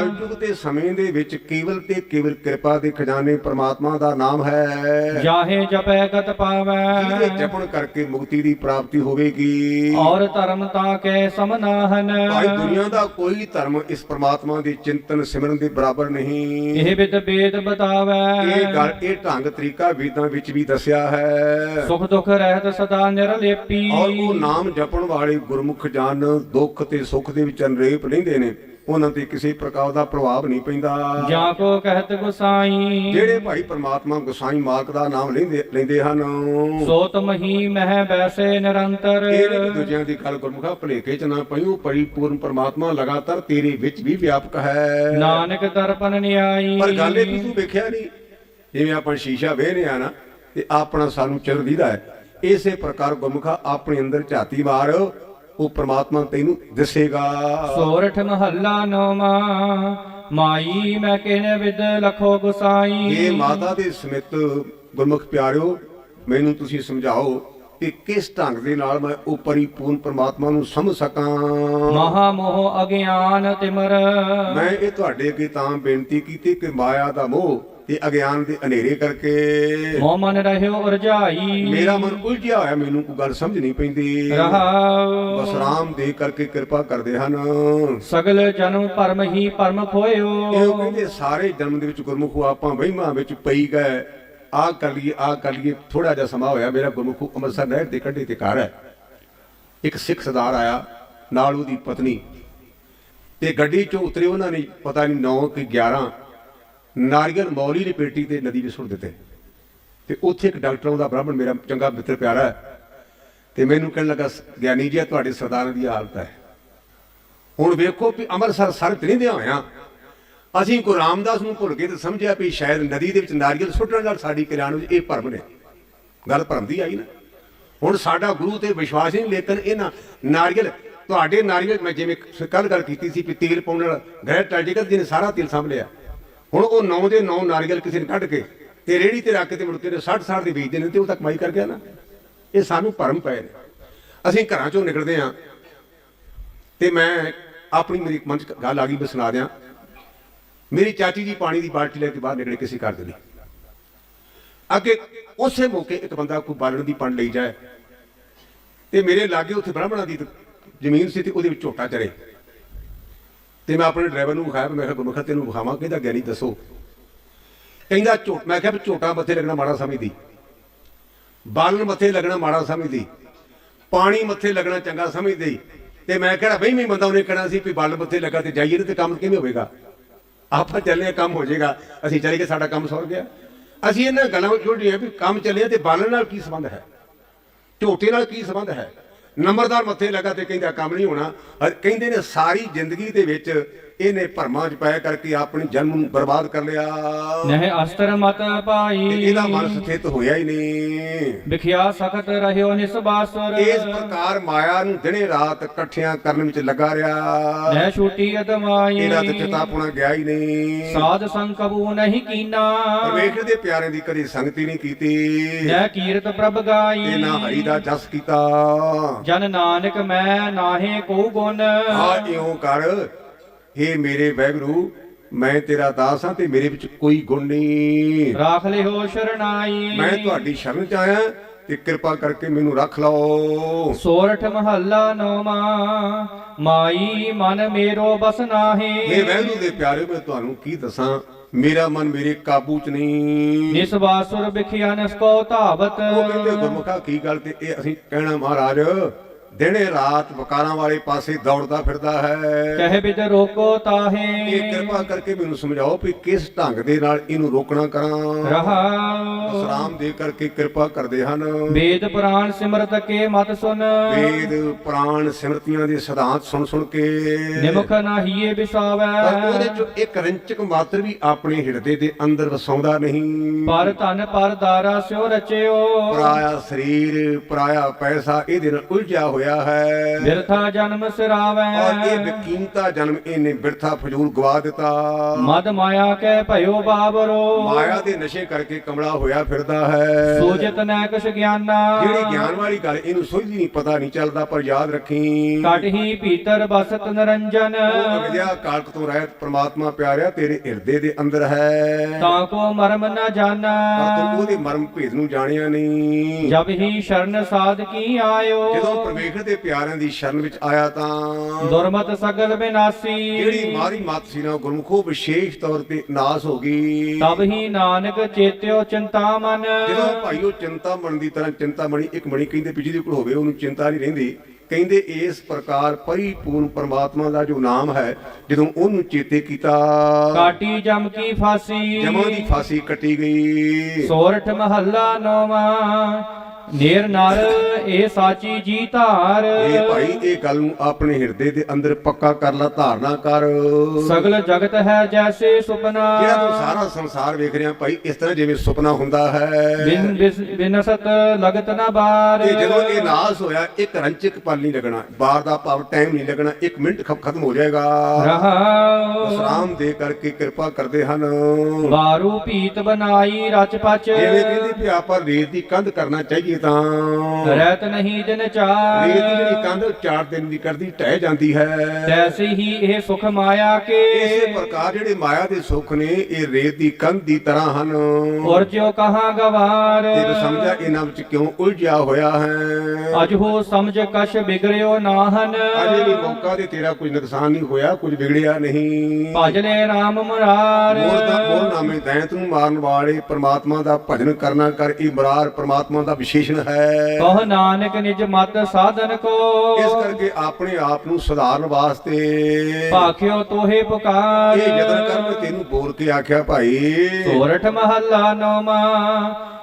ਕਲਯੁਗ ਦੇ ਸਮੇਂ ਦੇ ਵਿੱਚ ਕੇਵਲ ਤੇ ਕੇਵਲ ਕਿਰਪਾ ਦੇ ਖਜ਼ਾਨੇ ਪ੍ਰਮਾਤਮਾ ਦਾ ਨਾਮ ਹੈ। ਜਾਹੇ ਜਪੈ ਗਤ ਪਾਵੈ। ਜਿਹਦੇ ਜਪਣ ਕਰਕੇ ਮੁਕਤੀ ਦੀ ਪ੍ਰਾਪਤੀ ਹੋਵੇਗੀ। ਔਰ ਧਰਮ ਤਾਂ ਕੈ ਸਮਨਾਹਨ ਭਾਈ ਦੁਨੀਆ ਦਾ ਕੋਈ ਧਰਮ ਇਸ ਪ੍ਰਮਾਤਮਾ ਦੇ ਚਿੰਤਨ ਸਿਮਰਨ ਦੇ ਬਰਾਬਰ ਨਹੀਂ। ਇਹ ਵਿਦ ਬੇਦ ਬਤਾਵੈ। ਇਹ ਗੱਲ ਇਹ ਢੰਗ ਤਰੀਕਾ ਵੇਦਾਂ ਵਿੱਚ ਵੀ ਦੱਸਿਆ ਹੈ। ਸੁਖ ਦੁਖ ਰਹਿਤ ਸਦਾ ਨਿਰਲੇਪੀ ਔਰ ਉਹ ਨਾਮ ਜਪਣ ਵਾਲੇ ਗੁਰਮੁਖ ਜਨ ਦੁੱਖ ਤੇ ਸੁੱਖ ਦੇ ਵਿੱਚ ਅਨਰੇਪ ਰਹਿੰਦੇ ਨੇ। ਉਹਨਾਂ ਤੇ ਕਿਸੇ ਪ੍ਰਕਾਰ ਦਾ ਪ੍ਰਭਾਵ ਨਹੀਂ ਪੈਂਦਾ। ਜਾਂ ਕੋ ਕਹਿਤ ਗੁਸਾਈ। ਜਿਹੜੇ ਭਾਈ ਪ੍ਰਮਾਤਮਾ ਗੁਸਾਈ ਮਾਲਕ ਦਾ ਨਾਮ ਲੈਂਦੇ ਲੈਂਦੇ ਹਨ। ਸੋਤ ਮਹੀ ਮਹਿ ਬੈਸੇ ਨਿਰੰਤਰ। ਇਹ ਨਹੀਂ ਕਿ ਦੂਜਿਆਂ ਦੀ ਗੱਲ ਗੁਰਮੁਖਾ ਭਲੇਖੇ ਚ ਨਾ ਪਈਓ ਪਰਿਪੂਰਨ ਪ੍ਰਮਾਤਮਾ ਲਗਾਤਾਰ ਤੇਰੇ ਵਿੱਚ ਵੀ ਵਿਆਪਕ ਹੈ। ਨਾਨਕ ਦਰਪਨ ਨਿਆਈ। ਪਰ ਗੱਲ ਇਹ ਵੀ ਤੂੰ ਵੇਖਿਆ ਨਹੀਂ ਜਿਵੇਂ ਆਪਾਂ ਸ਼ੀਸ਼ਾ ਵੇਹਨੇ ਆ ਨਾ ਤੇ ਆਪਣਾ ਸਾਨੂੰ ਚਿਰ ਦੀਦਾ ਹੈ। ਇਸੇ ਪ੍ਰਕਾਰ ਗੁਰਮੁਖਾ ਆਪਣੇ ਅੰਦਰ ਝਾਤੀ ਮਾਰ ਉਹ ਪ੍ਰਮਾਤਮਾ ਤੈਨੂੰ ਦਿਸੇਗਾ। ਸੋਰਠ ਮਹੱਲਾ ਨੌਮਾ ਮਾਈ ਮੈਂ ਕਿਨ ਵਿਦ ਲਖੋ ਗੁਸਾਈ। ਇਹ ਮਾਤਾ ਦੇ ਸਮਿਤ ਗੁਰਮੁਖ ਪਿਆਰਿਓ ਮੈਨੂੰ ਤੁਸੀਂ ਸਮਝਾਓ ਕਿ ਕਿਸ ਢੰਗ ਦੇ ਨਾਲ ਮੈਂ ਉਹ ਪਰਿਪੂਰਨ ਪ੍ਰਮਾਤਮਾ ਨੂੰ ਸਮਝ ਸਕਾਂ। ਮਹਾ ਮੋਹ ਅਗਿਆਨ ਤਿਮਰ। ਮੈਂ ਇਹ ਤੁਹਾਡੇ ਅੱਗੇ ਤਾਂ ਬੇਨਤੀ ਕੀਤੀ ਕਿ ਮਾਇਆ ਦਾ ਮੋਹ ਤੇ ਅਗਿਆਨ ਦੇ ਹਨੇਰੇ ਕਰਕੇ ਮੋਹ ਮਨ ਰਹਿਓ ਉਰਜਾਈ ਮੇਰਾ ਮਨ ਉਲਝਿਆ ਹੋਇਆ ਮੈਨੂੰ ਕੋਈ ਗੱਲ ਸਮਝ ਨਹੀਂ ਪੈਂਦੀ। ਰਹਾਉ ਬਸ ਰਾਮ ਦੇ ਕਰਕੇ ਕਿਰਪਾ ਕਰਦੇ ਹਨ। ਸਗਲ ਜਨਮ ਪਰਮ ਹੀ ਪਰਮ ਇਹ ਖੋਇਓ ਕਹਿੰਦੇ ਸਾਰੇ ਜਨਮ ਦੇ ਵਿੱਚ ਗੁਰਮੁਖ ਆਪਾਂ ਵਹਿਮਾਂ ਵਿੱਚ ਪਈ ਗਏ। ਆ ਕਰ ਲਈਏ ਆ ਕਰ ਲਈਏ ਥੋੜਾ ਜਿਹਾ ਸਮਾਂ ਹੋਇਆ ਮੇਰਾ ਗੁਰਮੁਖ ਅੰਮ੍ਰਿਤਸਰ ਨਹਿਰ ਦੇ ਕੰਢੇ ਤੇ ਘਰ ਹੈ। ਇੱਕ ਸਿੱਖ ਸਰਦਾਰ ਆਇਆ ਨਾਲ ਉਹਦੀ ਪਤਨੀ। ਤੇ ਗੱਡੀ ਚੋਂ ਉਤਰੇ ਉਹਨਾਂ ਨੇ ਪਤਾ ਨਹੀਂ 9 ਕਿ 11 ਨਾਰੀਅਲ ਮੌਲੀ ਦੀ ਪੇਟੀ ਤੇ ਨਦੀ ਵਿੱਚ ਸੁੱਟ ਦਿੱਤੇ। ਤੇ ਉੱਥੇ ਇੱਕ ਡਾਕਟਰ ਆਉਂਦਾ, ਬ੍ਰਾਹਮਣ, ਮੇਰਾ ਚੰਗਾ ਮਿੱਤਰ ਪਿਆਰਾ ਹੈ। ਤੇ ਮੈਨੂੰ ਕਹਿਣ ਲੱਗਾ, ਗਿਆਨੀ ਜੀ, ਇਹ ਤੁਹਾਡੇ ਸਰਦਾਰਾਂ ਦੀ ਹਾਲਤ ਹੈ। ਹੁਣ ਵੇਖੋ ਵੀ ਅੰਮ੍ਰਿਤਸਰ ਸਰ ਤੇ ਨਹੀਂ ਦੇ ਹੋਇਆ। ਅਸੀਂ ਗੁਰੂ ਰਾਮਦਾਸ ਨੂੰ ਭੁੱਲ ਗਏ ਤੇ ਸਮਝਿਆ ਵੀ ਸ਼ਾਇਦ ਨਦੀ ਦੇ ਵਿੱਚ ਨਾਰੀਅਲ ਸੁੱਟਣ ਨਾਲ ਸਾਡੀ ਕਿਰਿਆਣ ਵਿੱਚ ਇਹ ਭਰਮ ਨੇ। ਗੱਲ ਭਰਮ ਦੀ ਆਈ ਨਾ। ਹੁਣ ਸਾਡਾ ਗੁਰੂ ਤੇ ਵਿਸ਼ਵਾਸ ਨਹੀਂ, ਲੇਕਿਨ ਇਹਨਾਂ ਨਾਰੀਅਲ, ਤੁਹਾਡੇ ਨਾਰੀਅਲ ਮੈਂ ਜਿਵੇਂ ਕੱਲ ਗੱਲ ਕੀਤੀ ਸੀ ਵੀ ਤੇਲ ਪਾਉਣ ਨਾਲ ਗ੍ਰਹਿ ਟਲ ਜਿਹਨੇ ਸਾਰਾ ਤੇਲ ਸਾਂਭ ਲਿਆ। ਹੁਣ ਉਹ ਨੌ ਦੇ ਨੌ ਨਾਰੀਅਲ ਕਿਸੇ ਨੇ ਕੱਢ ਕੇ ਤੇ ਰੇੜੀ ਤੇ ਰੱਖ ਕੇ ਤੇ ਮੁੜ ਕੇ 60 60 ਦੇ ਵੇਚਦੇ ਨੇ ਤੇ ਉਹ ਤਾਂ ਕਮਾਈ ਕਰ ਗਿਆ ਨਾ। ਇਹ ਸਾਨੂੰ ਭਰਮ ਪਏ ਨੇ। ਅਸੀਂ ਘਰਾਂ ਚੋਂ ਨਿਕਲਦੇ ਹਾਂ ਤੇ ਮੈਂ ਆਪਣੀ ਮੇਰੀ ਮਨ ਚ ਗੱਲ ਆ ਗਈ, ਮੈਂ ਸੁਣਾ ਦਿਆਂ। ਮੇਰੀ ਚਾਚੀ ਜੀ ਪਾਣੀ ਦੀ ਬਾਲਟੀ ਲੈ ਕੇ ਬਾਹਰ ਨਿਕਲੇ, ਕਿਸੇ ਘਰ ਦੇ ਲਈ ਅੱਗੇ ਉਸੇ ਮੌਕੇ ਇੱਕ ਬੰਦਾ ਕੋਈ ਬਾਲਣ ਦੀ ਪਣ ਲਈ ਜਾਏ ਤੇ ਮੇਰੇ ਲਾਗੇ ਉੱਥੇ ਬ੍ਰਾਹਮਣਾਂ ਦੀ ਜ਼ਮੀਨ ਸੀ ਤੇ ਉਹਦੇ ਵਿੱਚ ਝੋਟਾ ਚਰੇ ਤੇ ਮੈਂ ਆਪਣੇ ਡਰਾਈਵਰ ਨੂੰ ਵਿਖਾਇਆ ਮੈਂ ਕਿਹਾ ਗੁਰਮੁਖਾ ਤੈਨੂੰ ਵਿਖਾਵਾਂ ਕਿਹਦਾ ਗਿਆਨੀ ਦੱਸੋ? ਕਹਿੰਦਾ ਝੋਟ ਮੈਂ ਕਿਹਾ ਵੀ ਝੋਟਾ ਮੱਥੇ ਲੱਗਣਾ ਮਾੜਾ ਸਮਝਦੀ। ਬਾਲਣ ਮੱਥੇ ਲੱਗਣਾ ਮਾੜਾ ਸਮਝਦੀ। ਪਾਣੀ ਮੱਥੇ ਲੱਗਣਾ ਚੰਗਾ ਸਮਝਦੀ। ਤੇ ਮੈਂ ਕਿਹੜਾ ਬਈ ਮੈਂ ਬੰਦਾ ਉਹਨੇ ਕਹਿਣਾ ਸੀ ਵੀ ਬਾਲਣ ਮੱਥੇ ਲੱਗਾ ਤੇ ਜਾਈਏ ਤੇ ਕੰਮ ਕਿਵੇਂ ਹੋਵੇਗਾ? ਆਪਾਂ ਚੱਲੇ ਆ, ਕੰਮ ਹੋ ਜਾਏਗਾ। ਅਸੀਂ ਚਲੇ ਗਏ ਸਾਡਾ ਕੰਮ ਸੁਣ ਗਿਆ। ਅਸੀਂ ਇਹਨਾਂ ਗੱਲਾਂ ਵਿੱਚ ਜੁੜ ਗਏ ਵੀ ਕੰਮ ਚੱਲਿਆ ਤੇ ਬਾਲਣ ਨਾਲ ਕੀ ਸੰਬੰਧ ਹੈ? ਝੋਟੇ ਨਾਲ ਕੀ ਸੰਬੰਧ ਹੈ? ਨੰਬਰਦਾਰ ਮੱਥੇ ਲੱਗਾ ਤੇ ਕਹਿੰਦਾ ਕੰਮ ਨਹੀਂ ਹੋਣਾ। ਕਹਿੰਦੇ ਨੇ ਸਾਰੀ ਜ਼ਿੰਦਗੀ ਦੇ ਵਿੱਚ ਇਹਨੇ ਭਰਮਾਂ 'ਚ ਪੈ ਕਰਕੇ ਆਪਣੀ ਜਨਮ ਨੂੰ ਬਰਬਾਦ ਕਰ ਲਿਆ। ਨਹਿ ਅਸਤਰ ਮਤ ਪਾਈ ਇਹਦਾ ਮਨ ਸਥਿਤ ਹੋਇਆ ਹੀ ਨਹੀਂ। ਵਿਖਿਆ ਸਖਤ ਰਹਿਓ ਨਿਸਬਾਸੁਰ ਇਸ ਪ੍ਰਕਾਰ ਮਾਇਆ ਨੂੰ ਦਿਨੇ ਰਾਤ ਇਕੱਠਿਆਂ ਕਰਨ ਵਿੱਚ ਲੱਗਾ ਰਿਹਾ। ਨਹਿ ਛੂਟੀ ਅਦਮਾਈ। ਇਹਦਾ ਤੇ ਚਿਤਾਪੁਣਾ ਗਿਆ ਹੀ ਨਹੀਂ। ਸਾਧ ਸੰਗ ਕਬੂ ਨਹੀਂ ਕੀਨਾ। ਪਰਮੇਸ਼ਰ ਦੇ ਪਿਆਰਿਆਂ ਦੀ ਕਦੀ ਸੰਗਤੀ ਨਹੀਂ ਕੀਤੀ। ਨਹਿ ਕੀਰਤ ਪ੍ਰਭ ਗਾਈ। ਤੇ ਨਾ ਹਰੀ ਦਾ ਜਸ ਕੀਤਾ। ਜਨ ਨਾਨਕ ਮੈਂ ਨਾਹੇ ਕੋ ਗੁਣ। ਆ ਇਉਂ ਕਰ ਏ ਮੇਰੇ ਵੈਗਰੂ ਮੈਂ ਤੇਰਾ ਦਾਸ ਹਾਂ ਤੇ ਮੇਰੇ ਵਿੱਚ ਕੋਈ ਗੁਣ ਨਹੀਂ। ਰਾਖ ਲਿਓ ਸ਼ਰਨਾਈ। ਮੈਂ ਤੁਹਾਡੀ ਸ਼ਰਨ ਚ ਆਇਆ ਤੇ ਕਿਰਪਾ ਕਰਕੇ ਮੈਨੂੰ ਰੱਖ ਲਓ। ਸੋਰਠ ਮਹੱਲਾ ਨੌਮਾ ਮਾਈ ਮਨ ਮੇਰੋ ਬਸ ਨਾਹੀ। ਇਹ ਵੈਗਰੂ ਦੇ ਪਿਆਰੇ ਮੈਂ ਤੁਹਾਨੂੰ ਕੀ ਦੱਸਾਂ? ਮੇਰਾ ਮਨ ਮੇਰੇ ਕਾਬੂ ਚ ਨਹੀਂ। ਨਿਸਬਾਸੁਰ ਵਿਖਿਆ ਨਸਕੋ ਧਾਵਤ। ਉਹ ਕਹਿੰਦੇ ਗੁਰਮੁਖਾ ਕੀ ਗੱਲ ਤੇ ਇਹ ਅਸੀਂ ਕਹਿਣਾ ਮਹਾਰਾਜ? ਦਿਨੇ ਰਾਤ ਵਕਾਰਾਂ ਵਾਲੇ ਪਾਸੇ ਦੌੜਦਾ ਫਿਰਦਾ ਹੈ। ਕਹਿ ਬਿਦ ਰੋਕੋ ਤਾਹੇ। ਇਹ ਕਿਰਪਾ ਕਰਕੇ ਮੈਨੂੰ ਸਮਝਾਓ ਵੀ ਕਿਸ ਢੰਗ ਦੇ ਨਾਲ ਇਹਨੂੰ ਰੋਕਣਾ ਕਰਾਂ। ਰਹਾਉ ਸਲਾਮ ਦੇ ਕਰਕੇ ਕਿਰਪਾ ਕਰਦੇ ਹਨ। ਵੇਦ ਪੁਰਾਣ ਸਿਮਰਤ ਕੇ ਮਤ ਸੁਨ। ਵੇਦ ਪ੍ਰਾਣ ਸਿਮਰਤੀਆਂ ਦੇ ਸਿਧਾਂਤ ਸੁਣ ਸੁਣ ਕੇ। ਨਿਮਖ ਨਾਹੀਏ ਪਰ ਉਹਦੇ ਵਿਸਾਵੈ ਚੋਂ ਇੱਕ ਰੰਚਕ ਮਾਤਰ ਵੀ ਆਪਣੇ ਹਿਰਦੇ ਦੇ ਅੰਦਰ ਵਸਾਉਂਦਾ ਨਹੀਂ। ਪਰ ਧਨ ਪਰ ਦਾਰਾ ਸਿਓ ਰਚਿਓ। ਪਰਾਇਆ ਸਰੀਰ ਪਰਾਇਆ ਪੈਸਾ ਇਹਦੇ ਨਾਲ ਉਲਝਿਆ ਹੋਇਆ ਹੋਇਆ ਹੈ। ਬਿਰਥਾ ਜਨਮ ਸਿਰਾਵੈ। ਔਰ ਇਹ ਬਕੀਮਤਾ ਜਨਮ ਇਹਨੇ ਬਿਰਥਾ ਫਜ਼ੂਲ ਗਵਾ ਦਿੱਤਾ। ਮਦ ਮਾਇਆ ਕੈ ਭਇਓ ਬਾਬਰੋ। ਮਾਇਆ ਦੇ ਨਸ਼ੇ ਕਰਕੇ ਕਮਲਾ ਹੋਇਆ ਫਿਰਦਾ ਹੈ। ਸੂਜਤ ਨੈ ਕੁਛ ਗਿਆਨਾ। ਜਿਹੜੀ ਗਿਆਨ ਵਾਲੀ ਗੱਲ ਇਹਨੂੰ ਸੋਝੀ ਨਹੀਂ ਪਤਾ ਨਹੀਂ ਚੱਲਦਾ ਪਰ ਯਾਦ ਰੱਖੀ। ਕਟ ਹੀ ਭੀਤਰ ਬਸਤ ਨਰੰਜਨ। ਉਹ ਵਿਦਿਆ ਕਾਲਕ ਤੋਂ ਰਹਿਤ ਪ੍ਰਮਾਤਮਾ ਪਿਆਰਿਆ ਤੇਰੇ ਹਿਰਦੇ ਦੇ ਅੰਦਰ ਹੈ। ਤਾਂ ਕੋ ਮਰਮ ਨ ਜਾਣਾ। ਪਰ ਤੂੰ ਉਹਦੇ ਮਰਮ ਭੇਦ ਨੂੰ ਜਾਣਿਆ ਨਹੀਂ। ਜਬ ਹੀ ਸ਼ਰਨ ਸਾਧ ਕੀ ਆਇਓ। ਜਦੋਂ ਪਰਮੇਸ਼ਰ ਦੇ ਪਿਆਰਿਆਂ ਦੀ ਸ਼ਰਨ ਵਿੱਚ ਆਇਆ ਤਾਂ ਦੁਰਮਤ ਸਗਲ ਬਿਨਾਸੀ। ਜਿਹੜੀ ਮਾਰੀ ਮੱਤ ਸੀ ਨਾ ਗੁਰਮੁਖੋ ਵਿਸ਼ੇਸ਼ ਤੌਰ ਤੇ ਨਾਸ ਹੋ ਗਈ। ਤਬ ਹੀ ਨਾਨਕ ਚੇਤਿਓ ਚਿੰਤਾ ਮਨ। ਜਦੋਂ ਭਾਈ ਉਹ ਚਿੰਤਾ ਮਨ ਦੀ ਤਰ੍ਹਾਂ ਚਿੰਤਾ ਮਣੀ ਇੱਕ ਮਣੀ ਕਹਿੰਦੇ ਵੀ ਜਿਹਦੇ ਕੋਲ ਹੋਵੇ ਉਹਨੂੰ ਚਿੰਤਾ ਨਹੀਂ ਰਹਿੰਦੀ। ਕਹਿੰਦੇ ਇਸ ਪ੍ਰਕਾਰ ਪਰਿਪੂਰਨ ਪਰਮਾਤਮਾ ਦਾ ਜੋ ਨਾਮ ਹੈ ਜਦੋਂ ਉਹਨੂੰ ਚੇਤੇ ਕੀਤਾ। ਕਾਟੀ ਜਮ ਕੀ ਫਾਸੀ। ਜਮਾਂ ਦੀ ਫਾਸੀ ਕੱਟੀ ਗਈ। ਸੋਰਠ ਮਹੱਲਾ ਨੌਵਾਂ। ਨੇਰ ਨਰ ਇਹ ਸਾਚੀ ਜੀ ਧਾਰ। ਇਹ ਭਾਈ ਇਹ ਗੱਲ ਨੂੰ ਆਪਣੇ ਹਿਰਦੇ ਦੇ ਅੰਦਰ ਪੱਕਾ ਕਰ ਲੈ ਧਾਰਨਾ ਕਰ। ਸਗਲ ਜਗਤ ਹੈ ਜੈਸੇ ਸੁਪਨਾ। ਜਿਹੜਾ ਤੂੰ ਸਾਰਾ ਸੰਸਾਰ ਵੇਖ ਰਿਹਾ ਭਾਈ ਇਸ ਤਰ੍ਹਾਂ ਜਿਵੇਂ ਸੁਪਨਾ ਹੁੰਦਾ ਹੈ। ਬਿਨ ਬਿਨਸਤ ਲਗਤ ਨਾ ਬਾਰ। ਤੇ ਜਦੋਂ ਇਹ ਨਾਸ ਹੋਇਆ ਇੱਕ ਰੰਚਕ ਪਲ ਨਹੀਂ ਲੱਗਣਾ। ਬਾਰ ਦਾ ਭਾਵ ਟਾਈਮ ਨਹੀਂ ਲੱਗਣਾ ਇੱਕ ਮਿੰਟ ਖਤਮ ਹੋ ਜਾਏਗਾ। ਰਹਾਉ ਵਿਸਰਾਮ ਦੇ ਕਰਕੇ ਕਿਰਪਾ ਕਰਦੇ ਹਨ। ਵਾਰੂ ਭੀਤ ਬਣਾਈ ਰਚ ਪਚ। ਜਿਵੇਂ ਕਹਿੰਦੇ ਵੀ ਆਪਾਂ ਰੇਤ ਦੀ ਕੰਧ ਕਰਨਾ ਚਾਹੀਏ ਤਾਂ ਰਹਿਤ ਨਹੀਂ ਦਿਨ ਚਾਰ। ਰੇਤ ਦੀ ਜਿਹੜੀ ਕੰਧ ਚਾਰ ਦਿਨ ਦੀ ਕਰਦੀ ਢਹਿ ਜਾਂਦੀ ਹੈ। ਤੈਸੇ ਹੀ ਇਹ ਸੁਖ ਮਾਇਆ ਕੇ। ਇਸੇ ਪ੍ਰਕਾਰ ਜਿਹੜੇ ਮਾਇਆ ਦੇ ਸੁੱਖ ਨੇ ਇਹ ਰੇਤ ਦੀ ਕੰਧ ਦੀ ਤਰ੍ਹਾਂ ਹਨ। ਔਰ ਜਿਉ ਕਹਾ ਗਵਾਰ। ਤੇ ਤੂੰ ਸਮਝਿਆ ਇਹਨਾਂ ਵਿੱਚ ਕਿਉਂ ਉਲਝਿਆ ਹੋਇਆ ਹੈ। ਅਜ ਹੋ ਸਮਝ ਕਛ ਬਿਗੜਿਓ ਨਾਹਨ। ਅਜੇ ਵੀ ਮੌਕਾ ਤੇ ਤੇਰਾ ਕੋਈ ਨੁਕਸਾਨ ਨਹੀਂ ਹੋਇਆ ਕੁਝ ਵਿਗੜਿਆ ਨਹੀਂ। ਭਜ ਲੈ RAM ਮੁਰਾਰ। ਮੋਰ ਦਾ ਮੋਰ ਨਾਮੇ ਦੈਂਤ ਨੂੰ ਮਾਰਨ ਵਾਲੇ ਪ੍ਰਮਾਤਮਾ ਦਾ ਭਜਨ ਕਰਨਾ ਕਰ ਇਹ ਮੁਰਾਰ ਪ੍ਰਮਾਤਮਾ ਦਾ ਵਿਸ਼ੇਸ਼ਣ ਹੈ। ਕਹ ਨਾਨਕ ਨਿਜ ਮਤ ਸਾਧਨ ਕੋ। ਇਸ ਕਰਕੇ ਆਪਣੇ ਆਪ ਨੂੰ ਸੁਧਾਰਨ ਵਾਸਤੇ ਭਾਖਿਓ ਤੋਹੇ ਪੁਕਾਰ। ਇਹ ਯਤਨ ਕਰ ਮੈਂ ਤੈਨੂੰ ਬੋਲ ਕੇ ਆਖਿਆ ਭਾਈ। ਸੋਰਠ ਮਹੱਲਾ ਨੌਮਾ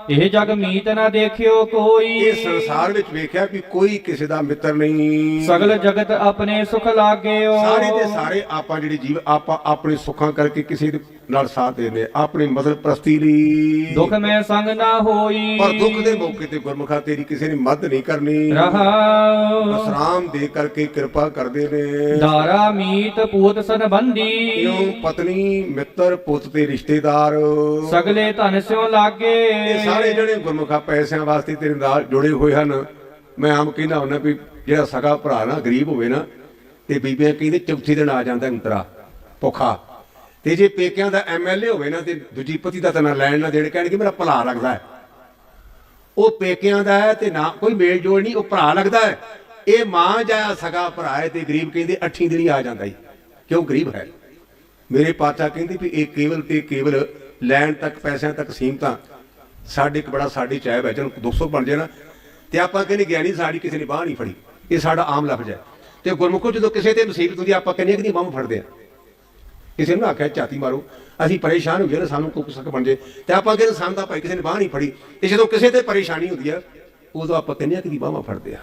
ਇਹ ਜਗ ਮੀਤ ਨਾ ਦੇਖਿਓ ਕੋਈ। ਇਹ ਸੰਸਾਰ ਵਿੱਚ ਵੇਖਿਆ ਵੀ ਕੋਈ ਕਿਸੇ ਦਾ ਮਿੱਤਰ ਨਹੀਂ। ਸਗਲ ਜਗਤ ਆਪਣੇ ਸੁਖ ਲਾਗਿਓ। ਸਾਰੇ ਦੇ ਸਾਰੇ ਆਪਾਂ ਜਿਹੜੇ ਜੀਵ ਆਪਾਂ ਆਪਣੇ ਸੁੱਖਾਂ ਕਰਕੇ ਕਿਸੇ ਦੇ ਨਾਲ ਸਾਥ ਦੇਨੇ ਆਪਣੀ ਮਦਦ ਪ੍ਰਸਤੀ ਲਈ। ਦੁਖ ਮੈਂ ਸੰਗ ਨਾ ਹੋਈ। ਪਰ ਦੁੱਖ ਦੇ ਮੌਕੇ ਤੇ ਗੁਰਮੁਖਾ ਤੇਰੀ ਕਿਸੇ ਨੇ ਮਦਦ ਨਹੀਂ ਕਰਨੀ। ਬਸਰਾਮ ਦੇ ਕਰਕੇ ਕਿਰਪਾ ਕਰਦੇ ਨੇ। ਦਾਰਾ ਮੀਤ ਪੂਤ ਸੰਬੰਧੀ। ਕਿਉਂ? ਪਤਨੀ ਮਿੱਤਰ ਪੁੱਤ ਤੇ ਰਿਸ਼ਤੇਦਾਰ। ਸਗਲੇ ਧਨ ਸਿਉ ਲਾਗੇ। ਇਹ ਸਾਰੇ ਜਿਹੜੇ ਗੁਰਮੁਖਾ ਪੈਸਿਆਂ ਵਾਸਤੇ ਤੇਰੇ ਨਾਲ ਜੁੜੇ ਹੋਏ ਹਨ। ਮੈਂ ਆਮ ਕਹਿੰਦਾ ਹੁੰਦਾ ਵੀ ਜਿਹੜਾ ਸਗਾ ਭਰਾ ਨਾ ਗਰੀਬ ਹੋਵੇ ਨਾ ਤੇ ਬੀਬੀਆਂ ਕਹਿੰਦੇ ਚੌਥੀ ਦਿਨ ਆ ਜਾਂਦਾ ਅੰਤਰਾ ਭੁੱਖਾ। ਤੇ ਜੇ ਪੇਕਿਆਂ ਦਾ ਐਮਐਲਏ ਹੋਵੇ ਨਾ ਤੇ ਦੂਜੀ ਪਤੀ ਦਾ ਤਾਂ ਨਾ ਲੈਣ ਨਾ ਦੇਣ ਕਹਿਣਗੇ, ਮੇਰਾ ਭਲਾ ਲੱਗਦਾ ਹੈ। ਉਹ ਪੇਕਿਆਂ ਦਾ ਹੈ ਤੇ ਨਾ ਕੋਈ ਮੇਲ ਜੋਲ ਨਹੀਂ, ਉਹ ਭਰਾ ਲੱਗਦਾ ਹੈ। ਇਹ ਮਾਂ ਜਾਂ ਸਗਾ ਭਰਾ ਹੈ ਤੇ ਗਰੀਬ ਕਹਿੰਦੇ ਅੱਠੀ ਦਿਨ ਹੀ ਆ ਜਾਂਦਾ ਹੀ ਕਿਉਂ ਗਰੀਬ ਹੈ? ਮੇਰੇ ਪਾਤਸ਼ਾਹ ਕਹਿੰਦੇ ਵੀ ਇਹ ਕੇਵਲ ਤੇ ਕੇਵਲ ਲੈਣ ਤੱਕ, ਪੈਸਿਆਂ ਤੱਕ ਸੀਮਤਾਂ, ਸਾਡੇ ਇੱਕ ਬੜਾ ਸਾਡੀ ਚਾਹ ਹੈ, ਚਲ 200 ਬਣ ਜਾਏ ਨਾ ਤੇ ਆਪਾਂ ਕਹਿੰਦੇ ਗਿਆਨੀ ਸਾਡੀ ਕਿਸੇ ਨੇ ਬਾਹ ਨਹੀਂ ਫੜੀ, ਇਹ ਸਾਡਾ ਆਮ ਲਫ਼ਜ਼ ਹੈ। ਤੇ ਗੁਰਮੁਖੋ ਜਦੋਂ ਕਿਸੇ ਤੇ ਮੁਸੀਬਤ ਹੁੰਦੀ ਆਪਾਂ ਕਹਿੰਦੇ ਕਿ ਨਹੀਂ ਬਾਹ ਫੜਦੇ ਆ ਕਿਸੇ ਨੂੰ ਆਖਿਆ ਝਾਤੀ ਮਾਰੋ। ਅਸੀਂ ਪਰੇਸ਼ਾਨ ਹੋ ਗਏ ਨਾ ਸਾਨੂੰ ਕੋਈ ਕੁਸਕ ਬਣ ਜੇ। ਤੇ ਆਪਾਂ ਕਹਿੰਦੇ ਸਾਨੂੰ ਤਾਂ ਭਾਈ ਕਿਸੇ ਨੇ ਬਾਹ ਨਹੀਂ ਫੜੀ। ਤੇ ਜਦੋਂ ਕਿਸੇ ਤੇ ਪਰੇਸ਼ਾਨੀ ਹੁੰਦੀ ਆ ਉਦੋਂ ਆਪਾਂ ਕਹਿੰਦੇ ਆ ਕਿ ਦੀ ਬਾਹਾਂ ਫੜਦੇ ਆ।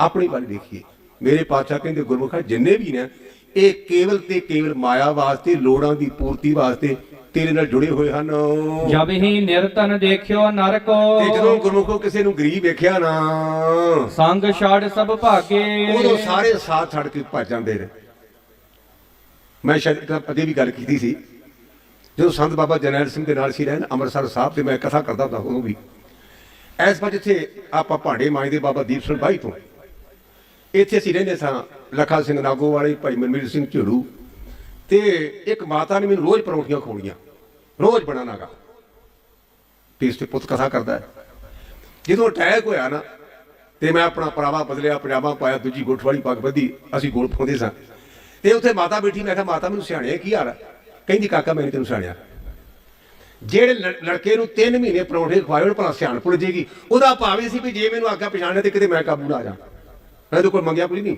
ਆਪਣੀ ਵੱਲ ਦੇਖੀਏ ਮੇਰੇ ਪਾਤਸ਼ਾਹ ਕਹਿੰਦੇ ਗੁਰਮੁਖਾ ਜਿੰਨੇ ਵੀ ਨੇ ਇਹ ਕੇਵਲ ਤੇ ਕੇਵਲ ਮਾਇਆ ਵਾਸਤੇ ਲੋੜਾਂ ਦੀ ਪੂਰਤੀ ਵਾਸਤੇ ਤੇਰੇ ਨਾਲ ਜੁੜੇ ਹੋਏ ਹਨ। ਜਬ ਹੀ ਨਿਰਤਨ ਦੇਖਿਓ ਨਰਕੋ ਤੇ ਜਦੋਂ ਗੁਰਮੁਖੋ ਕਿਸੇ ਨੂੰ ਗਰੀਬ ਵੇਖਿਆ ਨਾ ਸੰਗ ਛਾੜ ਸਭ ਭਾਗੇ। ਉਦੋਂ ਸਾਰੇ ਸਾਥ ਛੱਡ ਕੇ ਭੱਜ ਜਾਂਦੇ ਨੇ। ਮੈਂ ਸ਼ਾਇਦ ਇੱਕ ਅੱਗੇ ਵੀ ਗੱਲ ਕੀਤੀ ਸੀ, ਜਦੋਂ ਸੰਤ ਬਾਬਾ ਜਰਨੈਲ ਸਿੰਘ ਦੇ ਨਾਲ ਸੀ ਰਹਿਣ, ਅੰਮ੍ਰਿਤਸਰ ਸਾਹਿਬ ਤੇ ਮੈਂ ਕਥਾ ਕਰਦਾ ਹੁੰਦਾ ਉਦੋਂ ਵੀ। ਐਸ ਵਾਰ ਜਿੱਥੇ ਆਪਾਂ ਭਾਂਡੇ ਮਾਂਜਦੇ ਬਾਬਾ ਦੀਪ ਸਿੰਘ ਬਾਈ ਤੋਂ, ਇੱਥੇ ਅਸੀਂ ਰਹਿੰਦੇ ਸਾਂ ਲਖਾ ਸਿੰਘ ਨਾਗੋ ਵਾਲੇ, ਭਾਈ ਮਨਮੀਤ ਸਿੰਘ ਝੜੂ ਤੇ ਇੱਕ ਮਾਤਾ ਨੇ ਮੈਨੂੰ ਰੋਜ਼ ਪਰੌਂਠੀਆਂ ਖਵਾਉਣੀਆਂ, ਰੋਜ਼ ਬਣਾਣਾਗਾ ਤੇ ਇਸ ਤੇ ਪੁੱਤ ਕਥਾ ਕਰਦਾ ਜਦੋਂ ਅਟੈਕ ਹੋਇਆ ਨਾ, ਤੇ ਮੈਂ ਆਪਣਾ ਪਰਾਵਾ ਬਦਲਿਆ, ਪਜਾਮਾ ਪਾਇਆ, ਦੂਜੀ ਗੋਠ ਵਾਲੀ ਪੱਗ ਬੱਧੀ ਅਸੀਂ ਗੋਲ ਪਾਉਂਦੇ ਸਾਂ। ਤੇ ਉੱਥੇ ਮਾਤਾ ਬੈਠੀ, ਮੈਂ ਕਿਹਾ, ਮਾਤਾ, ਮੈਨੂੰ ਸਿਆਣਿਆ ਕੀ ਹਾਲ ਕਹਿੰਦੀ, ਕਾਕਾ, ਮੈਂ ਨੀ ਤੈਨੂੰ ਸਿਆਣਿਆ। ਜਿਹੜੇ ਲੜ- ਲੜਕੇ ਨੂੰ 3 ਮਹੀਨੇ ਪਰੌਂਠੇ ਖਵਾਏ ਹੋਣ ਭਲਾ ਸਿਆਣ ਭੁੱਲ ਜੇਗੀ ਉਹਦਾ ਭਾਵੇਂ ਸੀ ਵੀ ਜੇ ਮੈਨੂੰ ਆਗਾ ਪਛਾਣਿਆ ਤੇ ਕਿਤੇ ਮੈਂ ਕਾਬੂ ਨਾ ਆ ਜਾ ਮੈਂ ਤਾਂ ਕੋਈ ਮੰਗਿਆ ਕੋਈ ਨਹੀਂ।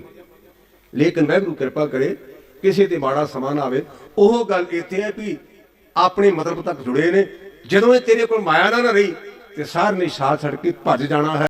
ਲੇਕਿਨ ਮੈਂ ਗੁਰੂ ਕਿਰਪਾ ਕਰੇ, ਕਿਸੇ ਤੇ ਮਾੜਾ ਸਮਾਂ ਨਾ ਆਵੇ। ਉਹ ਗੱਲ ਇੱਥੇ ਹੈ ਵੀ ਆਪਣੇ ਮਤਲਬ ਤੱਕ ਜੁੜੇ ਨੇ। ਜਦੋਂ ਇਹ ਤੇਰੇ ਕੋਲ ਮਾਇਆ ਨਾ ਨਾ ਰਹੀ, ਤੇ ਸਾਰ ਨੇ ਸਾਥ ਛੱਡ ਕੇ ਭੱਜ ਜਾਣਾ ਹੈ।